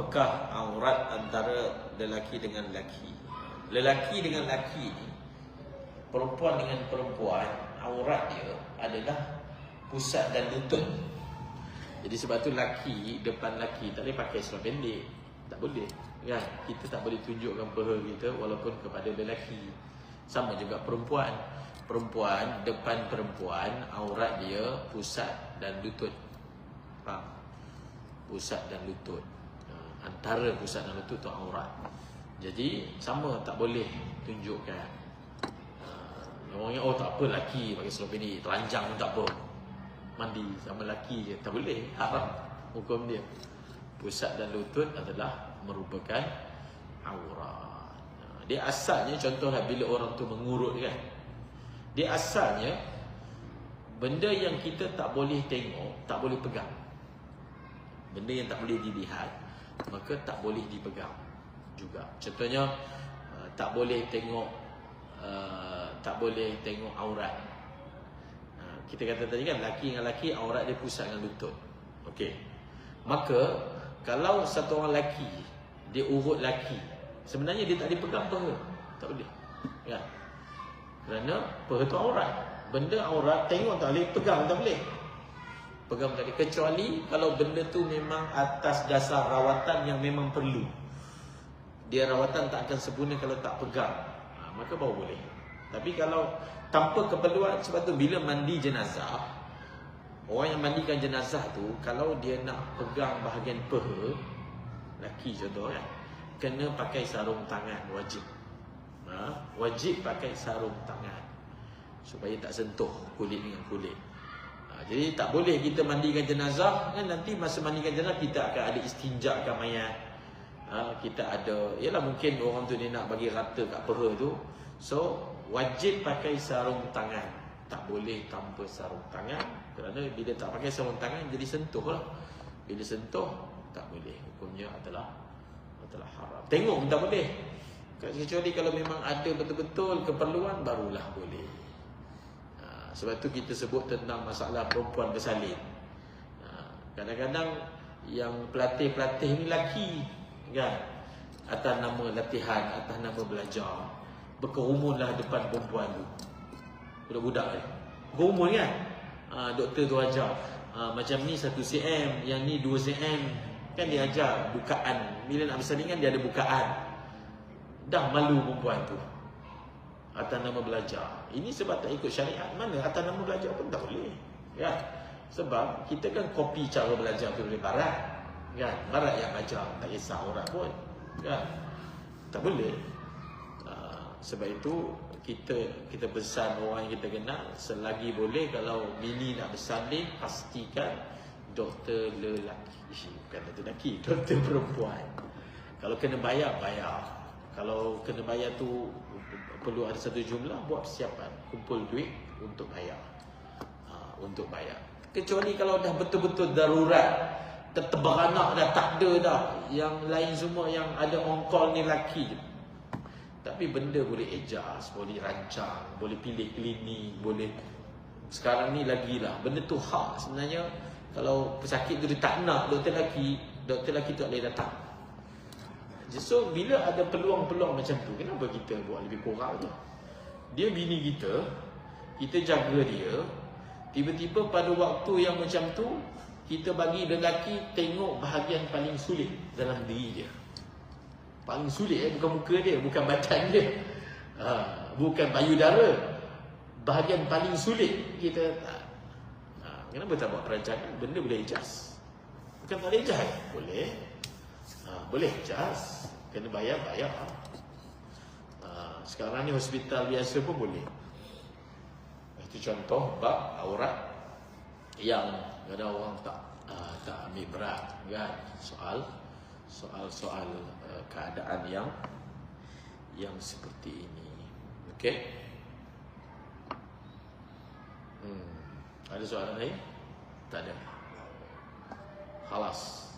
apakah aurat antara lelaki dengan lelaki? Lelaki dengan lelaki ni perempuan dengan perempuan aurat dia adalah pusat dan lutut. Jadi sebab tu lelaki depan lelaki tak boleh pakai seluar pendek. Tak boleh. Kan? Kita tak boleh tunjukkan peha kita walaupun kepada lelaki. Sama juga perempuan. Perempuan depan perempuan aurat dia pusat dan lutut. Faham? Pusat dan lutut. Antara pusat dan lutut tu aurat. Jadi sama tak boleh tunjukkan. Orang yang oh tak apa lelaki pakai seluar pendek, telanjang pun tak apa. Mandi sama lelaki je tak boleh. Haram hukum dia. Pusat dan lutut adalah merupakan aurat. Dia asalnya contohlah bila orang tu mengurut kan. Dia asalnya benda yang kita tak boleh tengok, tak boleh pegang. Benda yang tak boleh dilihat, maka tak boleh dipegang juga. Contohnya uh, tak boleh tengok uh, tak boleh tengok aurat. Uh, kita kata tadi kan laki dengan laki aurat dia pusat dengan lutut. Okey. Maka kalau satu orang laki dia urut laki, sebenarnya dia tak dipegang peha. Tak boleh. Ya. Kerana peha tu aurat. Benda aurat tengok tak boleh pegang tak boleh. Pegang boleh kecuali kalau benda tu memang atas dasar rawatan yang memang perlu. Dia rawatan tak akan sempurna kalau tak pegang. Ha, maka baru boleh. Tapi kalau tanpa keperluan sebab tu bila mandi jenazah orang yang mandikan jenazah tu kalau dia nak pegang bahagian peha laki contoh kan kena pakai sarung tangan wajib. Ha, wajib pakai sarung tangan supaya tak sentuh kulit dengan kulit. Ha, jadi tak boleh kita mandikan jenazah kan nanti masa mandikan jenazah kita akan ada istinjakkan mayat. Ha, kita ada yalah mungkin orang tu dia nak bagi rata kat peha tu. So wajib pakai sarung tangan. Tak boleh tanpa sarung tangan kerana bila tak pakai sarung tangan jadi sentuh lah. Bila sentuh tak boleh. Hukumnya adalah adalah haram. Tengok tak boleh. Kecuali kalau memang ada betul-betul keperluan barulah boleh. Sebab tu kita sebut tentang masalah perempuan bersalin. Ha, kadang-kadang yang pelatih-pelatih ni laki kan atas nama latihan, atas nama belajar berkerumunlah depan perempuan tu. Budak-budak ni. Berkerumun kan? Ha, doktor tu ajar. Ha, macam ni 1 cm, yang ni 2 cm. Kan dia ajar bukaan. Bila nak bersalingan dia ada bukaan. Dah malu perempuan tu. Atas nama belajar. Ini sebab tak ikut syariat. Mana atas nama belajar pun tak boleh. Kan? Sebab kita kan kopi cara belajar tu dari barat. Kan? Barat yang ajar. Tak kisah orang pun. Kan? Tak boleh. Uh, sebab itu kita kita pesan orang yang kita kenal selagi boleh kalau bini nak bersalin pastikan doktor lelaki bukan doktor lelaki doktor perempuan kalau kena bayar bayar kalau kena bayar tu perlu ada satu jumlah buat persiapan. Kumpul duit untuk bayar. Ha, untuk bayar. Kecuali kalau dah betul-betul darurat terberanak dah tak ada dah. Yang lain semua yang ada on call ni lelaki. Je tapi benda boleh adjust, boleh rancang, boleh pilih klinik, boleh. Sekarang ni lagi lah. Benda tu hak sebenarnya. Kalau pesakit tu dia tak nak doktor lelaki, doktor lelaki tak boleh datang. So bila ada peluang-peluang macam tu, kenapa kita buat lebih kurang je? Dia bini kita, kita jaga dia, tiba-tiba pada waktu yang macam tu, kita bagi lelaki tengok bahagian paling sulit dalam diri dia. Paling sulit eh, bukan muka dia, bukan badan dia. Ha, bukan payudara. Bahagian paling sulit kita tak. Ha, kenapa tak buat perancangan? Benda boleh adjust. Bukan tak boleh adjust. Boleh. Ha, boleh adjust. Kena bayar, bayar. Ha, sekarang ni hospital biasa pun boleh. Itu contoh bab aurat yang ada orang tak uh, tak ambil berat kan soal soal-soal uh, keadaan yang yang seperti ini. Okey? Hmm. Ada soalan lain? Tak ada. Halas.